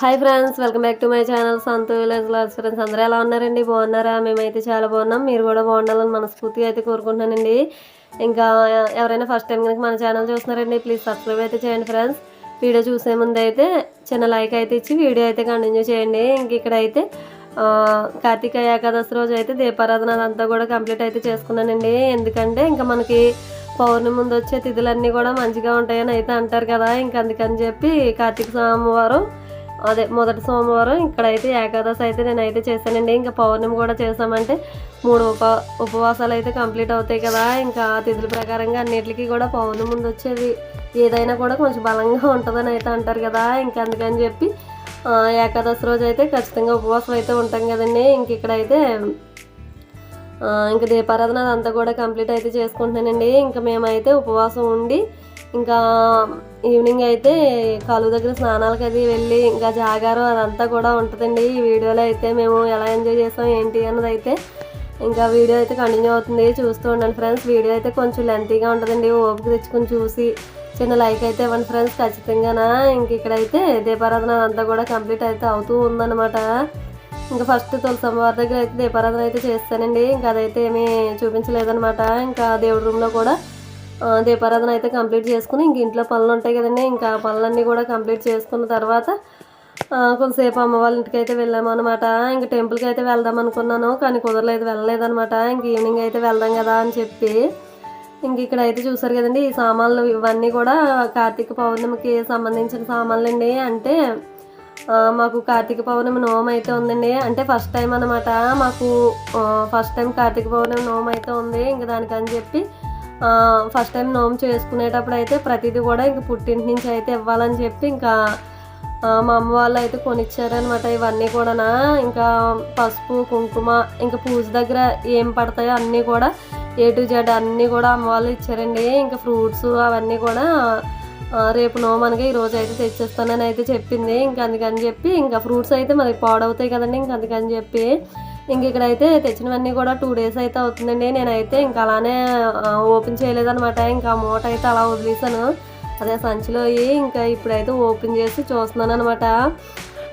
Hi friends welcome back to my channel Santhu village loss friends అందరూ ఎలా ఉన్నారండి? బాగున్నారా? మేమైతే చాలా బాగున్నాం. మీరు కూడా బాగుండాలని మనస్ఫూర్తిగా అయితే కోరుకుంటున్నానండి. ఇంకా ఎవరైనా ఫస్ట్ టైం కనుక మన ఛానల్ చూస్తున్నారండి ప్లీజ్ సబ్స్క్రైబ్ అయితే చేయండి ఫ్రెండ్స్ వీడియో చూసే ముందు అయితే చిన్న లైక్ అయితే ఇచ్చి వీడియో అయితే కంటిన్యూ చేయండి. ఇంక ఇక్కడైతే కార్తీక ఏకాదశి రోజు అయితే దీపారాధన అదంతా కూడా కంప్లీట్ అయితే చేసుకున్నానండి. ఎందుకంటే ఇంకా మనకి పౌర్ణమి ముందు వచ్చే తిథులన్నీ కూడా మంచిగా ఉంటాయని అయితే అంటారు కదా. ఇంక అందుకని చెప్పి కార్తీక సోమవారం అదే మొదటి సోమవారం ఇక్కడైతే ఏకాదశి అయితే నేనైతే చేశానండి. ఇంకా పౌర్ణమి కూడా చేసామంటే మూడు ఉప ఉపవాసాలు అయితే కంప్లీట్ అవుతాయి కదా. ఇంకా తిథుల ప్రకారంగా అన్నిటికీ కూడా పౌర్ణమి ముందు వచ్చేది ఏదైనా కూడా కొంచెం బలంగా ఉంటుందని అయితే అంటారు కదా. ఇంక అందుకని చెప్పి ఏకాదశి రోజు అయితే ఖచ్చితంగా ఉపవాసం అయితే ఉంటాం కదండి. ఇంక ఇక్కడైతే ఇంక ఇంకా దీపారాధన అదంతా కూడా కంప్లీట్ అయితే చేసుకుంటున్నానండి. ఇంకా మేమైతే ఉపవాసం ఉండి ఇంకా ఈవినింగ్ అయితే కాలువ దగ్గర స్నానాలకు అది వెళ్ళి ఇంకా జాగారం అదంతా కూడా ఉంటుందండి. ఈ వీడియోలో అయితే మేము ఎలా ఎంజాయ్ చేసాం ఏంటి అన్నది అయితే ఇంకా వీడియో అయితే కంటిన్యూ అవుతుంది. చూస్తూ ఉండండి ఫ్రెండ్స్ వీడియో అయితే కొంచెం లెంతీగా ఉంటుందండి. ఓపిక తెచ్చుకొని చూసి చిన్న లైక్ అయితే ఇవ్వండి ఫ్రెండ్స్ ఖచ్చితంగానా? ఇంక ఇక్కడైతే దీపారాధన అదంతా కూడా కంప్లీట్ అయితే అవుతూ ఉందన్నమాట. ఇంకా ఫస్ట్ తులసమ్మ వారి దగ్గర అయితే దీపారాధన అయితే చేస్తానండి. ఇంకా అదైతే ఏమీ చూపించలేదన్నమాట. ఇంకా దేవుడి రూమ్లో కూడా దీపారాధన అయితే కంప్లీట్ చేసుకుని ఇంక ఇంట్లో పనులు ఉంటాయి కదండి. ఇంకా పనులన్నీ కూడా కంప్లీట్ చేసుకున్న తర్వాత కొంతసేపు అమ్మ వాళ్ళ ఇంటికి అయితే వెళ్ళాము అనమాట ఇంక టెంపుల్కి అయితే వెళ్దాం అనుకున్నాను కానీ కుదరలేదు వెళ్ళలేదన్నమాట ఇంక ఈవినింగ్ అయితే వెళ్దాం కదా అని చెప్పి ఇంక ఇక్కడ అయితే చూసారు కదండి ఈ సామాన్లు ఇవన్నీ కూడా కార్తీక పౌర్ణమికి సంబంధించిన సామాన్లు అండి అంటే మాకు కార్తీక పౌర్ణమి నోము అయితే ఉందండి. అంటే ఫస్ట్ టైం అనమాట మాకు ఫస్ట్ టైం కార్తీక పౌర్ణమి నోము అయితే ఉంది. ఇంక దానికని చెప్పి ఫస్ట్ టైం నోము చేసుకునేటప్పుడు అయితే ప్రతిదీ కూడా ఇంక పుట్టింటి నుంచి అయితే ఇవ్వాలని చెప్పి ఇంకా మా అమ్మ వాళ్ళు అయితే కొనిచ్చారనమాట ఇవన్నీ కూడా ఇంకా పసుపు కుంకుమ ఇంకా పూజ దగ్గర ఏం పడతాయో అన్నీ కూడా ఏ టు జెడ్ అన్నీ కూడా అమ్మ వాళ్ళు ఇచ్చారండి. ఇంకా ఫ్రూట్స్ అవన్నీ కూడా రేపు నోమనగా మనకి ఈరోజు అయితే తెచ్చేస్తానని అయితే చెప్పింది. ఇంకా అందుకని చెప్పి ఇంకా ఫ్రూట్స్ అయితే మరి పాడవుతాయి కదండి. ఇంకా అందుకని చెప్పి ఇంక ఇక్కడైతే తెచ్చినవన్నీ కూడా టూ డేస్ అయితే అవుతుందండి. నేనైతే ఇంకా అలానే ఓపెన్ చేయలేదనమాట ఇంకా మూట అయితే అలా వదిలేసాను అదే సంచిలో ఇంకా ఇప్పుడైతే ఓపెన్ చేసి చూస్తున్నాను అనమాట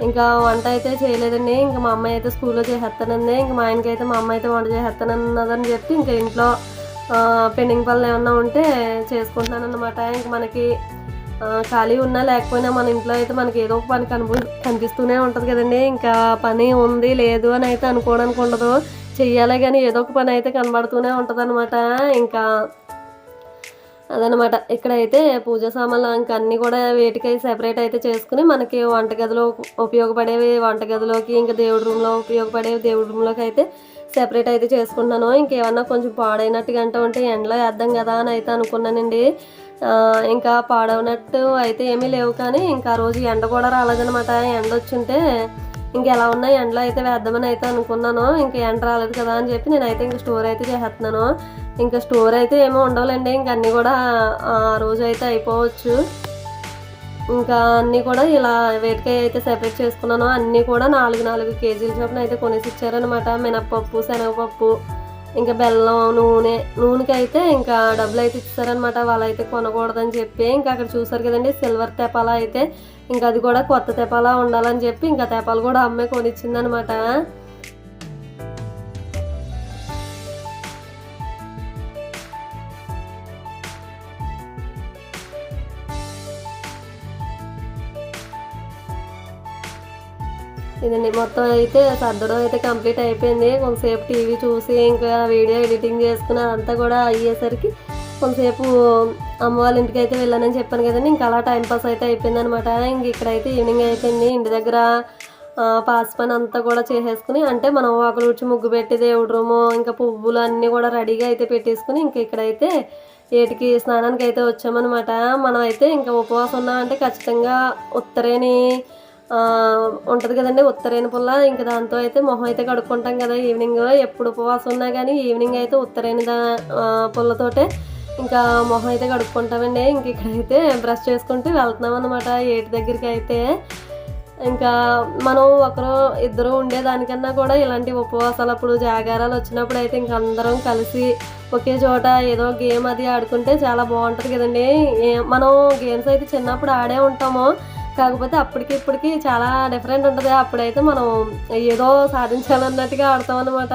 ఇంకా వంట అయితే చేయలేదండి. ఇంకా మా అమ్మాయి అయితే స్కూల్లో చేసేస్తానండి ఇంకా మా ఆయనకైతే మా అమ్మాయి అయితే వంట చేసేస్తానన్నదని చెప్పి ఇంకా ఇంట్లో పెండింగ్ పనులు ఏమన్నా ఉంటే చేసుకుంటున్నాను అనమాట ఇంకా మనకి ఖాళీ ఉన్నా లేకపోయినా మన ఇంట్లో అయితే మనకి ఏదో ఒక పని కనిపి కనిపిస్తూనే ఉంటుంది కదండి. ఇంకా పని ఉంది లేదు అని అయితే అనుకోవడానికి ఉండదు. చెయ్యాలి కానీ ఏదో ఒక పని అయితే కనబడుతూనే ఉంటుంది అనమాట ఇంకా అదనమాట ఇక్కడైతే పూజ సామాన్లు ఇంకా అన్నీ కూడా వేటికై సెపరేట్ అయితే చేసుకుని మనకి వంటగదిలో ఉపయోగపడేవి వంటగదిలోకి ఇంకా దేవుడి రూమ్లో ఉపయోగపడేవి దేవుడి రూమ్లోకి అయితే సెపరేట్ అయితే చేసుకుంటున్నాను. ఇంకేమన్నా కొంచెం పాడైనట్టుగా అంటూ ఉంటే ఎండలో వేద్దాం కదా అని అయితే అనుకున్నానండి. ఇంకా పాడవనట్టు అయితే ఏమీ లేవు కానీ ఇంకా ఆ రోజు ఎండ కూడా రాలేదనమాట ఎండ వచ్చుంటే ఇంకెలా ఉన్నా ఎండలో అయితే వేద్దామని అయితే అనుకున్నాను. ఇంకా ఎండ రాలేదు కదా అని చెప్పి నేనైతే ఇంకా స్టోర్ అయితే చేసేస్తున్నాను. ఇంకా స్టోర్ అయితే ఏమో ఉండవులేండి. ఇంక అన్నీ కూడా ఆ రోజు అయితే అయిపోవచ్చు. ఇంకా అన్నీ కూడా ఇలా వేటికాయ అయితే సెపరేట్ చేసుకున్నాను. అన్నీ కూడా నాలుగు నాలుగు కేజీల చొప్పున అయితే కొనేసి ఇచ్చారనమాట మినప్పప్పు శనగపప్పు ఇంకా బెల్లం నూనె నూనెకి అయితే ఇంకా డబ్బులు అయితే ఇచ్చారనమాట వాళ్ళైతే కొనకూడదని చెప్పి ఇంకా అక్కడ చూసారు కదండి సిల్వర్ తెపాల అయితే ఇంకా అది కూడా కొత్త తెపాల ఉండాలని చెప్పి ఇంకా తెపాలు కూడా అమ్మే కొనిచ్చిందనమాట అయిపోయిందండి. మొత్తం అయితే సర్దడం అయితే కంప్లీట్ అయిపోయింది. కొంతసేపు టీవీ చూసి ఇంకా వీడియో ఎడిటింగ్ చేసుకుని అదంతా కూడా అయ్యేసరికి కొంతసేపు అమ్మ వాళ్ళ ఇంటికి అయితే వెళ్ళానని చెప్పాను కదండి. ఇంకా అలా టైంపాస్ అయితే అయిపోయింది అనమాట ఇంక ఇక్కడైతే ఈవినింగ్ అయిపోయింది. ఇంటి దగ్గర పాస్ పని అంతా కూడా చేసేసుకుని అంటే మనం ఒకరు వచ్చి ముగ్గు పెట్టి దేవుడు రూము ఇంకా పువ్వులు అన్నీ కూడా రెడీగా అయితే పెట్టేసుకుని ఇంక ఇక్కడైతే ఏటికి స్నానానికి అయితే వచ్చామన్నమాట. మనం అయితే ఇంకా ఉపవాసం ఉన్నామంటే ఖచ్చితంగా ఉత్తరేని ఉంటుంది కదండి ఉత్తరైన పుల్ల. ఇంకా దాంతో అయితే మొహం అయితే కడుక్కుంటాం కదా ఈవినింగ్ ఎప్పుడు ఉపవాసం ఉన్నా కానీ ఈవినింగ్ అయితే ఉత్తరైన దా పుల్లతోటే ఇంకా మొహం అయితే కడుక్కుంటామండి. ఇంక ఇక్కడైతే బ్రష్ చేసుకుంటూ వెళ్తున్నాం అనమాట ఏటి దగ్గరికి అయితే ఇంకా మనం ఒకరు ఇద్దరు ఉండేదానికన్నా కూడా ఇలాంటి ఉపవాసాలు అప్పుడు జాగారాలు వచ్చినప్పుడు అయితే ఇంక అందరం కలిసి ఒకే చోట ఏదో గేమ్ అది ఆడుకుంటే చాలా బాగుంటుంది కదండి. మనం గేమ్స్ అయితే చిన్నప్పుడు ఆడే ఉంటాము. కాకపోతే అప్పటికి ఇప్పటికి చాలా డిఫరెంట్ ఉంటుంది. అప్పుడైతే మనం ఏదో సాధించాలన్నట్టుగా ఆడతాం అనమాట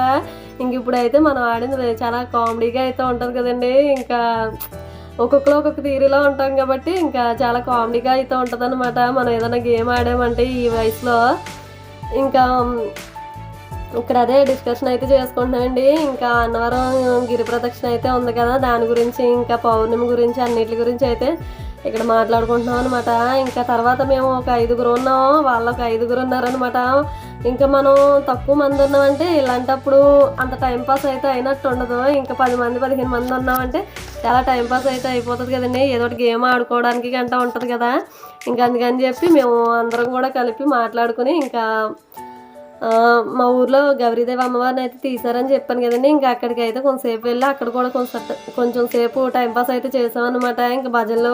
ఇంక ఇప్పుడైతే మనం ఆడింది చాలా కామెడీగా అయితే ఉంటుంది కదండి. ఇంకా ఒక్కొక్కరు ఒక్కొక్క థీరీలో ఉంటాం కాబట్టి ఇంకా చాలా కామెడీగా అయితే ఉంటుంది అనమాట మనం ఏదైనా గేమ్ ఆడామంటే ఈ వయసులో ఇంకా ఇక్కడ అదే డిస్కషన్ అయితే చేసుకుంటున్నామండి ఇంకా అన్నవరం గిరి ప్రదక్షిణ అయితే ఉంది కదా. దాని గురించి ఇంకా పౌర్ణమి గురించి అన్నిటి గురించి అయితే ఇక్కడ మాట్లాడుకుంటున్నాం అనమాట ఇంకా తర్వాత మేము ఒక ఐదుగురు ఉన్నాం వాళ్ళు ఒక ఐదుగురు ఉన్నారనమాట ఇంకా మనం తక్కువ మంది ఉన్నామంటే ఇలాంటప్పుడు అంత టైంపాస్ అయితే అయినట్టు ఉండదు. ఇంకా పది మంది పదిహేను మంది ఉన్నామంటే చాలా టైంపాస్ అయితే అయిపోతుంది కదండి. ఏదో ఒకటి గేమ్ ఆడుకోవడానికి గంట ఉంటుంది కదా. ఇంకా అందుకని చెప్పి మేము అందరం కూడా కలిపి మాట్లాడుకుని ఇంకా మా ఊర్లో గౌరీదేవి అమ్మవారిని అయితే తీసారని చెప్పాను కదండి. ఇంకా అక్కడికి అయితే కొంతసేపు వెళ్ళి అక్కడ కూడా కొంచెం కొంచెం సేపు టైంపాస్ అయితే చేసామన్నమాట ఇంకా భజనలో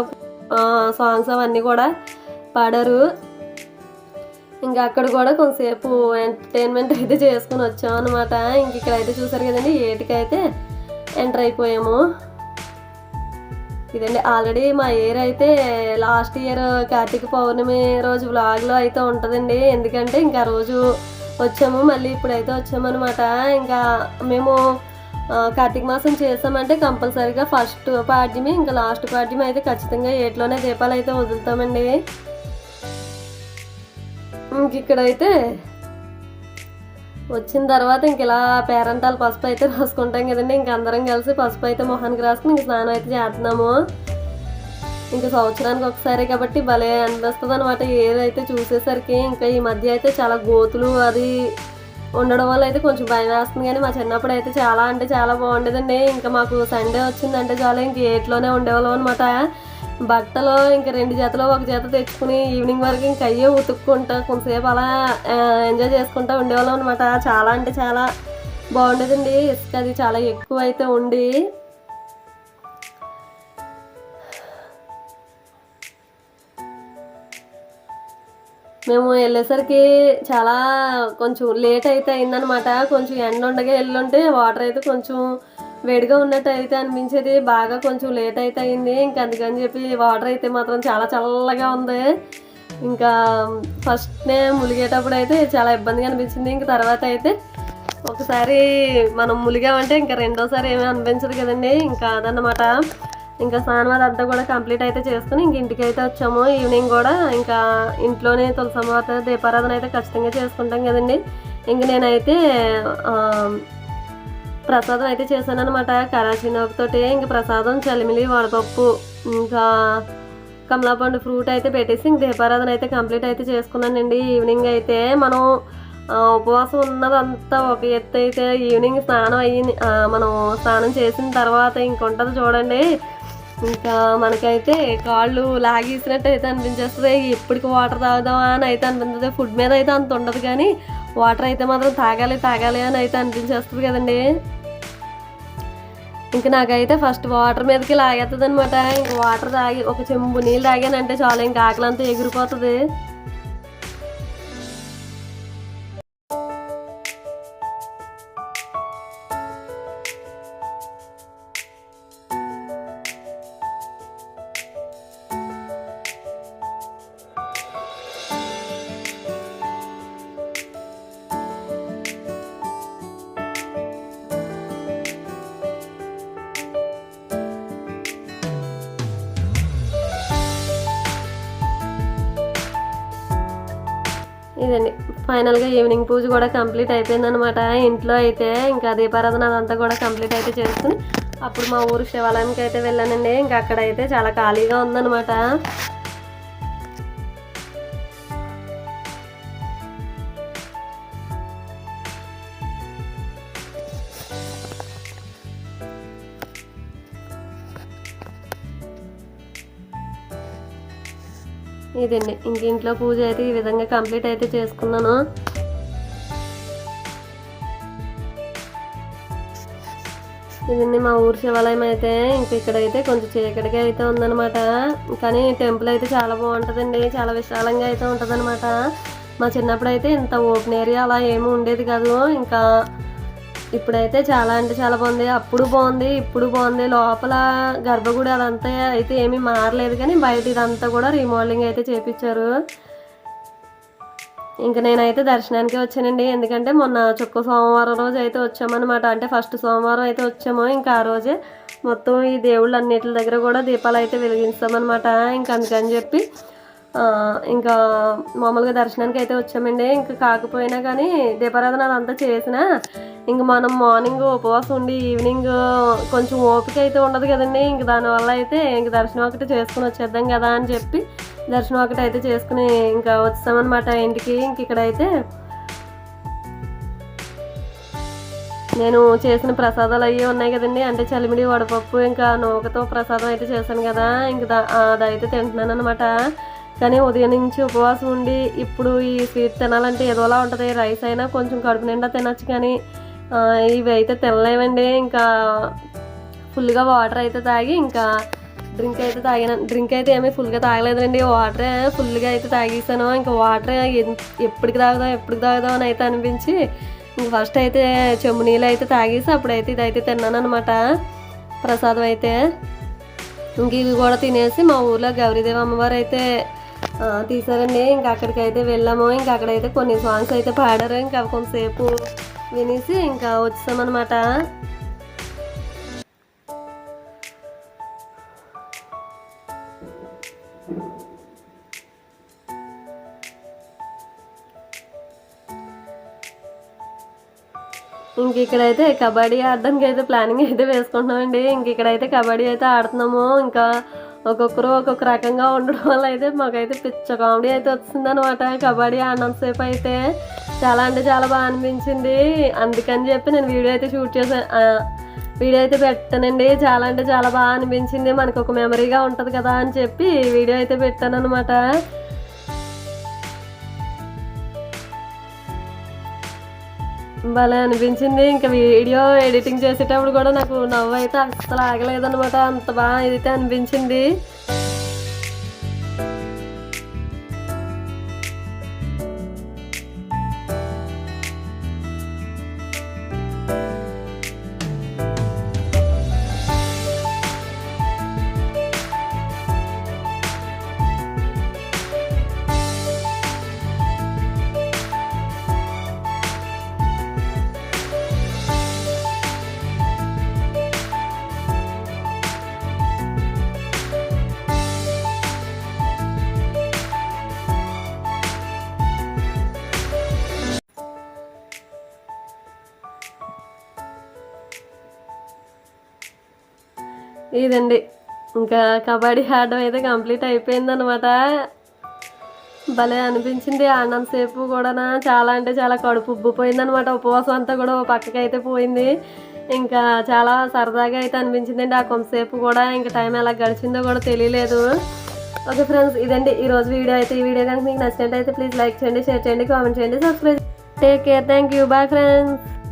సాంగ్స్ అవన్నీ కూడా పాడారు. ఇంకా అక్కడ కూడా కొంతసేపు ఎంటర్టైన్మెంట్ అయితే చేసుకుని వచ్చాం అనమాట ఇంక ఇక్కడ అయితే చూసారు కదండి ఏటికైతే ఎంటర్ అయిపోయాము. ఇదండి ఆల్రెడీ మా ఇయర్ అయితే లాస్ట్ ఇయర్ కార్తీక పౌర్ణమి రోజు వ్లాగ్లో అయితే ఉంటుందండి. ఎందుకంటే ఇంకా రోజు వచ్చాము మళ్ళీ ఇప్పుడైతే వచ్చామన్నమాట. ఇంకా మేము కార్తీక మాసం చేసామంటే కంపల్సరీగా ఫస్ట్ పాడ్యమి ఇంకా లాస్ట్ పాడ్యమి అయితే ఖచ్చితంగా ఏట్లోనే దీపాలు అయితే వదులుతామండి. ఇంక ఇక్కడైతే వచ్చిన తర్వాత ఇంక ఇలా పేరంటాలు పసుపు అయితే రాసుకుంటాం కదండి. ఇంక అందరం కలిసి పసుపు అయితే మొహానికి రాసుకుని ఇంక స్నానం అయితే చేస్తున్నాము. ఇంకా సంవత్సరానికి ఒకసారి కాబట్టి భలే అనిపిస్తుంది అనమాట ఏదైతే చూసేసరికి ఇంకా ఈ మధ్య అయితే చాలా గోతులు అది ఉండడం వల్ల అయితే కొంచెం భయం వేస్తుంది కానీ మా చిన్నప్పుడు అయితే చాలా అంటే చాలా బాగుండేదండి. ఇంకా మాకు సండే వచ్చిందంటే చాలా ఇంక ఏట్లోనే ఉండేవాళ్ళం అనమాట బట్టలు ఇంకా రెండు జతలు ఒక జత తెచ్చుకుని ఈవినింగ్ వరకు ఇంక అయ్యే ఉతుక్కుంటా కొంతసేపు అలా ఎంజాయ్ చేసుకుంటా ఉండేవాళ్ళం అనమాట చాలా అంటే చాలా బాగుండేదండి. ఇసుక అది చాలా ఎక్కువ అయితే ఉండి మేము వెళ్ళేసరికి చాలా కొంచెం లేట్ అయితే అయిందనమాట కొంచెం ఎండ ఉండగా వెళ్ళుంటే వాటర్ అయితే కొంచెం వేడిగా ఉన్నట్టు అయితే అనిపించేది. బాగా కొంచెం లేట్ అయితే అయింది. ఇంకా అందుకని చెప్పి వాటర్ అయితే మాత్రం చాలా చల్లగా ఉంది. ఇంకా ఫస్ట్నే ములిగేటప్పుడు అయితే చాలా ఇబ్బందిగా అనిపించింది. ఇంకా తర్వాత అయితే ఒకసారి మనం ములిగామంటే ఇంకా రెండోసారి ఏమీ అనిపించదు కదండి. ఇంకా అదన్నమాట. ఇంకా స్నానం అదంతా కూడా కంప్లీట్ అయితే చేసుకుని ఇంక ఇంటికి అయితే వచ్చాము. ఈవినింగ్ కూడా ఇంకా ఇంట్లోనే తులసమ్మ దీపారాధన అయితే ఖచ్చితంగా చేసుకుంటాం కదండి. ఇంక నేనైతే ప్రసాదం అయితే చేశాను అనమాట కరాచీ తోటి ప్రసాదం చలిమిలి వడపప్పు ఇంకా కమలాపండు ఫ్రూట్ అయితే పెట్టేసి ఇంక దీపారాధన అయితే కంప్లీట్ అయితే చేసుకున్నానండి. ఈవినింగ్ అయితే మనం ఉపవాసం ఉన్నదంతా ఒక ఎత్తు అయితే ఈవినింగ్ స్నానం అయ్యింది. మనం స్నానం చేసిన తర్వాత ఇంకొంటది చూడండి. ఇంకా మనకైతే కాళ్ళు లాగేసినట్టు అయితే అనిపించేస్తుంది. ఎప్పటికి వాటర్ తాగుదామా అని అయితే అనిపిస్తుంది ఫుడ్ మీద అయితే అంత ఉండదు కానీ వాటర్ అయితే మాత్రం తాగాలి తాగాలి అని అయితే అనిపించేస్తుంది కదండి. ఇంక నాకైతే ఫస్ట్ వాటర్ మీదకి లాగేస్తుంది అనమాట ఇంకా వాటర్ తాగి ఒక చెంబు నీళ్ళు తాగానంటే చాలా ఇంకా ఆకలంతా ఎగిరిపోతుంది. ఫైనల్గా ఈవినింగ్ పూజ కూడా కంప్లీట్ అయిపోయిందనమాట ఇంట్లో అయితే ఇంకా దీపారాధన అదంతా కూడా కంప్లీట్ అయితే చేసుకుని అప్పుడు మా ఊరు శివాలయంకి అయితే వెళ్ళానండి. ఇంకా అక్కడ అయితే చాలా ఖాళీగా ఉందన్నమాట. ఇదండి. ఇంక ఇంట్లో పూజ అయితే ఈ విధంగా కంప్లీట్ అయితే చేసుకున్నాను. ఇదండి మా ఊరు శివాలయం అయితే. ఇంక ఇక్కడైతే కొంచెం చీకటిగా అయితే ఉందనమాట కానీ టెంపుల్ అయితే చాలా బాగుంటుందండి. చాలా విశాలంగా అయితే ఉంటుందన్నమాట. మా చిన్నప్పుడు అయితే ఇంత ఓపెన్ ఏరియా అలా ఏమీ ఉండేది కాదు. ఇంకా ఇప్పుడైతే చాలా అంటే చాలా బాగుంది. అప్పుడు బాగుంది ఇప్పుడు బాగుంది. లోపల గర్భగుడి అదంతా అయితే ఏమీ మారలేదు కానీ బయట ఇదంతా కూడా రీమోడలింగ్ అయితే చేపించారు. ఇంకా నేనైతే దర్శనానికి వచ్చానండి. ఎందుకంటే మొన్న చుక్క సోమవారం రోజు అయితే వచ్చామన్నమాట. అంటే ఫస్ట్ సోమవారం అయితే వచ్చాము. ఇంకా ఆ రోజే మొత్తం ఈ దేవుళ్ళు అన్నిటి దగ్గర కూడా దీపాలు అయితే వెలిగించామన్నమాట. ఇంకా అందుకని చెప్పి ఇంకా మామూలుగా దర్శనానికి అయితే వచ్చామండి. ఇంకా కాకపోయినా కానీ దీపారాధన అంతా చేసిన ఇంక మనం మార్నింగ్ ఉపవాసం ఉండి ఈవినింగ్ కొంచెం ఓపిక అయితే ఉండదు కదండి. ఇంక దానివల్ల అయితే ఇంక దర్శనం ఒకటి చేసుకుని వచ్చేద్దాం కదా అని చెప్పి దర్శనం ఒకటి అయితే చేసుకుని ఇంకా వచ్చామన్నమాట ఇంటికి. ఇంక ఇక్కడైతే నేను చేసిన ప్రసాదాలు అవి ఉన్నాయి కదండి. అంటే చలిమిడి వడపప్పు ఇంకా నూకతో ప్రసాదం అయితే చేశాను కదా. ఇంకా అదైతే తింటున్నాను అనమాట కానీ ఉదయం నుంచి ఉపవాసం ఉండి ఇప్పుడు ఈ స్వీట్ తినాలంటే ఏదోలా ఉంటుంది. రైస్ అయినా కొంచెం కడుపు నిండా తినొచ్చు కానీ ఇవి అయితే తినలేమండి. ఇంకా ఫుల్గా వాటర్ అయితే తాగి ఇంకా డ్రింక్ అయితే తాగిన డ్రింక్ అయితే ఏమీ ఫుల్గా తాగలేదండి వాటరే ఫుల్గా అయితే తాగేసాను. ఇంకా వాటర్ ఎప్పటికి తాగుదాం ఎప్పటికి తాగుదాం అని అయితే అనిపించి ఫస్ట్ అయితే చెమ్ము నీళ్ళు అయితే తాగేసి అప్పుడైతే ఇదైతే తిన్నాను అనమాట ప్రసాదం అయితే. ఇంక ఇవి కూడా తినేసి మా ఊర్లో గౌరీదేవి అమ్మవారు అయితే తీసారండి. ఇంకా అక్కడికైతే వెళ్ళాము. ఇంకా అక్కడైతే కొన్ని సాంగ్స్ అయితే పాడారు. ఇంకా కొంతసేపు వినేసి ఇంకా వచ్చామన్నమాట ఇంక ఇక్కడైతే కబడ్డీ ఆడడానికి అయితే ప్లానింగ్ అయితే వేసుకుంటున్నామండి. ఇంక ఇక్కడైతే కబడ్డీ అయితే ఆడుతున్నాము. ఇంకా ఒక్కొక్కరు ఒక్కొక్క రకంగా ఉండడం వల్ల అయితే మాకైతే పిచ్చ కామెడీ అయితే వచ్చింది అనమాట కబడ్డీ ఆడినంతసేపు అయితే చాలా అంటే చాలా బాగా అనిపించింది. అందుకని చెప్పి నేను వీడియో అయితే షూట్ చేశాను వీడియో అయితే పెట్టానండి. చాలా అంటే చాలా బాగా అనిపించింది. మనకు ఒక మెమరీగా ఉంటుంది కదా అని చెప్పి వీడియో అయితే పెట్టాను అనమాట భలే అనిపించింది. ఇంకా వీడియో ఎడిటింగ్ చేసేటప్పుడు కూడా నాకు నవ్వు అయితే అస్సలు ఆగలేదనమాట అంత బాగా అయితే అనిపించింది. ఇదండి ఇంకా కబడ్డీ ఆడడం అయితే కంప్లీట్ అయిపోయిందనమాట భలే అనిపించింది ఆడినంత సేపు కూడా చాలా అంటే చాలా కడుపు ఉబ్బిపోయిందనమాట ఉపవాసం అంతా కూడా ఓ పక్కకి అయితే పోయింది. ఇంకా చాలా సరదాగా అయితే అనిపించిందండి. ఆ కొంతసేపు కూడా ఇంకా టైం ఎలా గడిచిందో కూడా తెలియలేదు. ఓకే ఫ్రెండ్స్ ఇదండి ఈ రోజు వీడియో అయితే. ఈ వీడియో కనుక మీకు నచ్చినట్టయితే ప్లీజ్ లైక్ చేయండి షేర్ చేయండి కామెంట్ చేయండి subscribe take care thank you bye friends